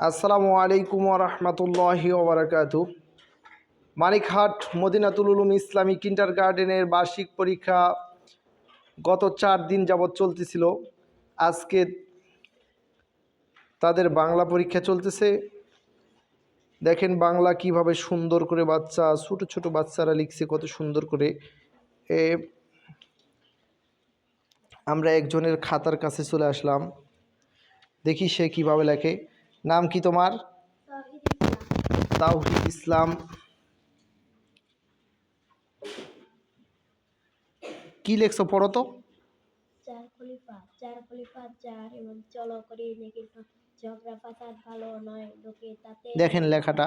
আসসালামু আলাইকুম রহমতুল্লাহি ওবরাকাতু মানিকহাট মদিনাতুল উলুম ইসলামী কিন্টার গার্ডেনের বার্ষিক পরীক্ষা গত চার দিন যাবৎ চলতেছিল। আজকে তাদের বাংলা পরীক্ষা চলতেছে। দেখেন বাংলা কীভাবে সুন্দর করে বাচ্চা, ছোট ছোট বাচ্চারা লিখছে, কত সুন্দর করে। এ, আমরা একজনের খাতার কাছে চলে আসলাম। দেখি সে কীভাবে লেখে। নাম কি তোমার? তাওহিদ ইসলাম। কি লেখছো পড়ো তো? দেখেন লেখাটা।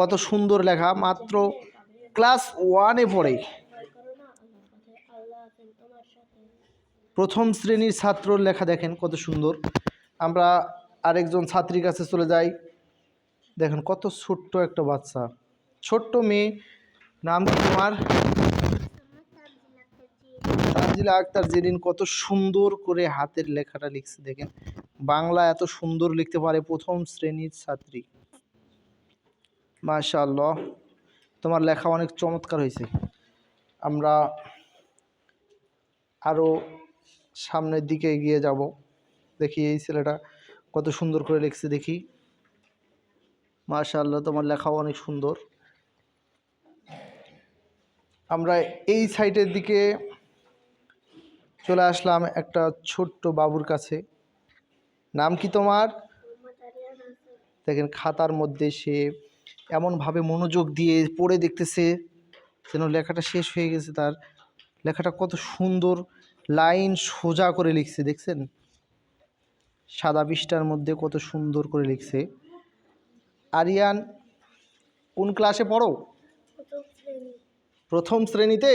কত সুন্দর লেখা, মাত্র ক্লাস ওয়ানে পড়ে। প্রথম শ্রেণির ছাত্রর লেখা দেখেন কত সুন্দর। আমরা আরেকজন ছাত্রীর কাছে চলে যাই। দেখেন কত ছোট্ট একটা বাচ্চা। ছোট্ট মেয়ে, নাম কি তোমার? তানজিলা আক্তার জেরিন। কত সুন্দর করে হাতের লেখাটা লিখছে, দেখেন। বাংলা এত সুন্দর লিখতে পারে প্রথম শ্রেণির ছাত্রী। মাশাআল্লাহ, তোমার লেখা অনেক চমৎকার হয়েছে। আমরা আরও সামনের দিকে এগিয়ে যাব। দেখি এই ছেলেটা কত সুন্দর করে লিখছে দেখি। মাশাআল্লাহ, তোমার লেখাও অনেক সুন্দর। আমরা এই সাইটের দিকে চলে আসলাম একটা ছোট্ট বাবুর কাছে। নাম কি তোমার? দেখেন, খাতার মধ্যে সে এমনভাবে মনোযোগ দিয়ে পড়ে দেখতেছে যেন লেখাটা শেষ হয়ে গেছে। তার লেখাটা কত সুন্দর লাইন সোজা করে লিখছে, দেখছেন? সাদা পৃষ্ঠার মধ্যে কত সুন্দর করে লিখছে। আরিয়ান কোন ক্লাসে পড়ো? প্রথম শ্রেণীতে?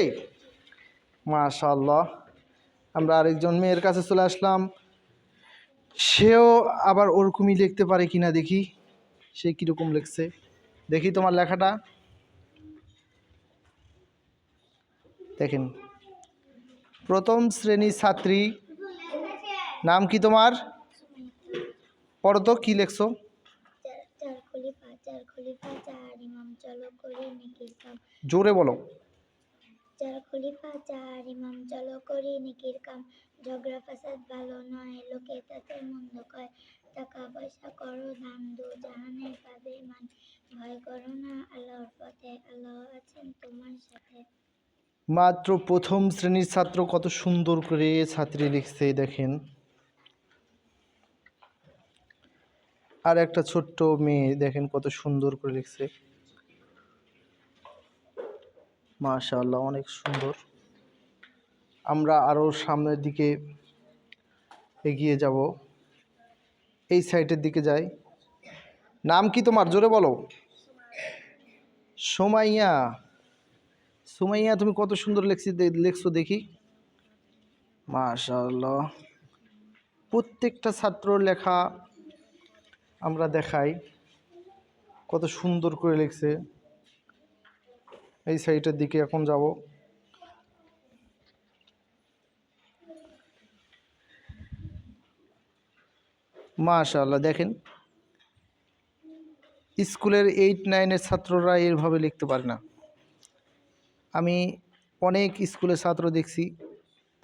মাশাল্লাহ আমরা আরেকজন মেয়ের কাছে চলে আসলাম। সেও আবার ওরকমই লিখতে পারে কিনা দেখি। সে কীরকম লিখছে? দেখি তোমার লেখাটা। দেখেন। প্রথম শ্রেণির ছাত্রী। নাম কি তোমার? পড়ো তো কী লেখছো? জোরে বলো। চার খলিফা চার ইমাম চলো করি নেকির কাম। ঝগড়া ফাসাদ ভালো নয় লোকে তাতে মন্দ কয়। টাকা পয়সা করো দান দু জাহানে পাবে মান। ভয় করো না আল্লাহর পথে আল্লাহ আছেন তোমার সাথে। মাত্র প্রথম শ্রেণির ছাত্র কত সুন্দর করে ছাত্রী লিখছে দেখেন। আর একটা ছোট্ট মেয়ে, দেখেন কত সুন্দর করে লিখছে। মাশাআল্লাহ, অনেক সুন্দর। আমরা আরও সামনের দিকে এগিয়ে যাব। এই সাইডের দিকে যাই। নাম কি তোমার? জোরে বলো। সোমাইয়া। সোমাইয়া, তুমি কত সুন্দর লেখছি লেখছো দেখি। মাশাআল্লাহ। প্রত্যেকটা ছাত্রর লেখা আমরা দেখাই কত সুন্দর করে লিখছে। এই সাইটের দিকে এখন যাব। মাশাআল্লাহ, দেখেন। স্কুলের এইট নাইনের ছাত্ররা এভাবে লিখতে পারে না। আমি অনেক স্কুলের ছাত্র দেখছি,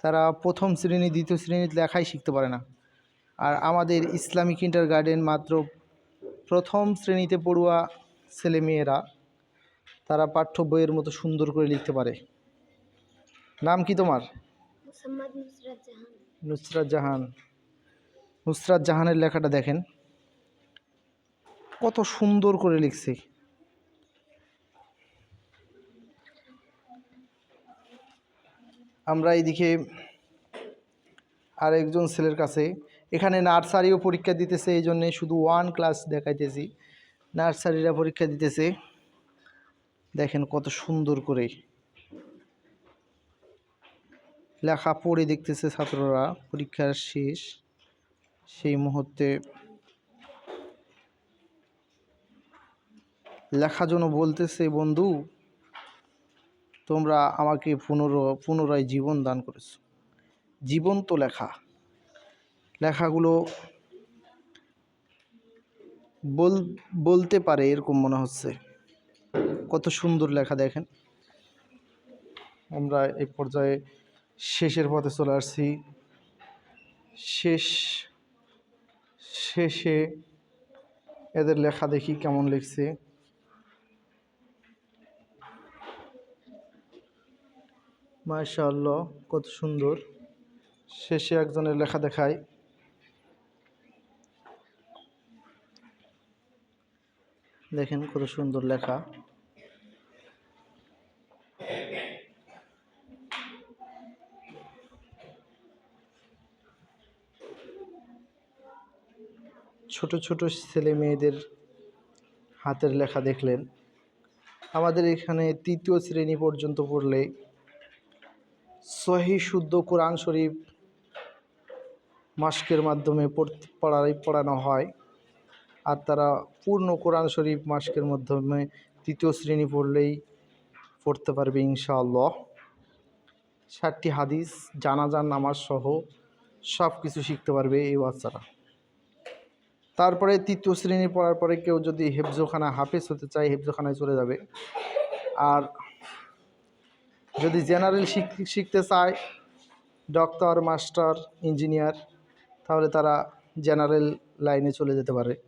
তারা প্রথম শ্রেণি, দ্বিতীয় শ্রেণির লেখাই শিখতে পারে না। আর আমাদের ইসলামিক ইন্টার গার্ডেন মাত্র প্রথম শ্রেণীতে পড়ুয়া ছেলে মেয়েরা তারা পাঠ্য বইয়ের মতো সুন্দর করে লিখতে পারে। নাম কি তোমার? নুসরাত জাহান। নুসরাত জাহান। নুসরাত জাহানের লেখাটা দেখেন। কত সুন্দর করে লিখছে। আমরা এইদিকে আর একজন ছেলের কাছে এখানে নার্সারিও পরীক্ষা দিতেছে এই জন্যে শুধু ওয়ান ক্লাস দেখাইতেছি। নার্সারিরা পরীক্ষা দিতেছে। দেখেন কত সুন্দর করে। লেখা পড়ে দেখতেছে ছাত্ররা, পরীক্ষার শেষ। সেই মুহূর্তে লেখা জন্য বলতেছে, বন্ধু, তোমরা আমাকে পুনর, পুনরায় জীবন দান করেছ। জীবন্ত লেখা। লেখাগুলো বল, বলতে পারে এরকম মনে হচ্ছে। কত সুন্দর লেখা দেখেন। আমরা এই পর্যায়ে শেষের পথে চলে আসছি। শেষ, শেষে এদের লেখা দেখি কেমন লিখছে। মাশাআল্লাহ, কত সুন্দর। শেষে একজনের লেখা দেখায় দেখেন কত সুন্দর লেখা। ছোট ছোট ছেলে মেয়েদের হাতের লেখা দেখলেন। আমাদের এখানে তৃতীয় শ্রেণি পর্যন্ত পড়লে সহি শুদ্ধ কোরআন শরীফ মাস্কের মাধ্যমে পড়ানো হয়। আর তারা পূর্ণ কোরআন শরীফ মাস্কের মাধ্যমে তৃতীয় শ্রেণি পড়লেই পড়তে পারবে ইনশাআল্লাহ। ষাটটি হাদিস জানাজান নামাজ সহ সব কিছু শিখতে পারবে এই বাচ্চারা। তারপরে তৃতীয় শ্রেণি পড়ার পরে কেউ যদি হেফজোখানা হাফেজ হতে চায়, হেফজোখানায় চলে যাবে। আর যদি জেনারেল শিখ- শিখতে চায়, ডক্টর, মাস্টার, ইঞ্জিনিয়ার, তাহলে তারা জেনারেল লাইনে চলে যেতে পারে।